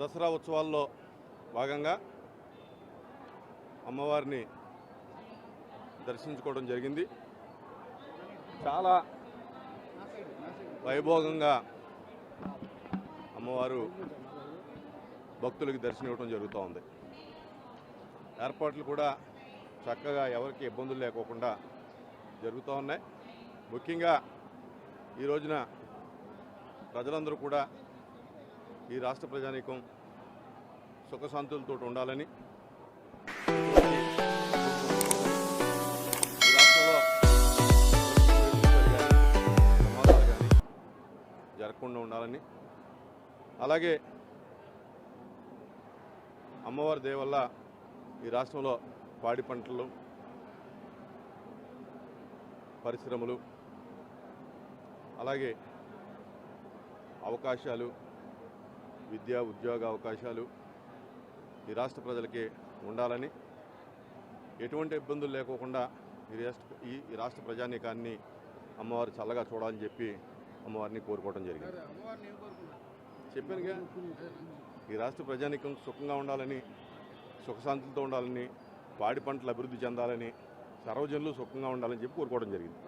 దసరా ఉత్సవాల్లో భాగంగా అమ్మవారిని దర్శించుకోవడం జరిగింది. చాలా వైభోగంగా అమ్మవారు భక్తులకి దర్శనం ఇవ్వడం జరుగుతూ ఉంది. ఏర్పాట్లు కూడా చక్కగా ఎవరికి ఇబ్బందులు లేకోకుండా జరుగుతూ ఉన్నాయి. ముఖ్యంగా ఈ రోజున ప్రజలందరూ కూడా ఈ రాష్ట్ర ప్రజానీకం సుఖశాంతులతో ఉండాలని ఈ రాష్ట్రంలో జరగకుండా ఉండాలని. అలాగే అమ్మవారి దేవల్ల ఈ రాష్ట్రంలో పాడి పంటలు పరిశ్రమలు అలాగే అవకాశాలు విద్యా ఉద్యోగ అవకాశాలు ఈ రాష్ట్ర ప్రజలకి ఉండాలని ఎటువంటి ఇబ్బందులు లేకోకుండా ఈ రాష్ట్ర ఈ రాష్ట్ర ప్రజానీకాన్ని అమ్మవారు చల్లగా చూడాలని చెప్పి అమ్మవారిని కోరుకోవడం జరిగింది. చెప్పానుగా ఈ రాష్ట్ర ప్రజానీకం సుఖంగా ఉండాలని సుఖశాంతులతో ఉండాలని పాడి పంటలు అభివృద్ధి చెందాలని సర్వజనులు సుఖంగా ఉండాలని చెప్పి కోరుకోవడం జరిగింది.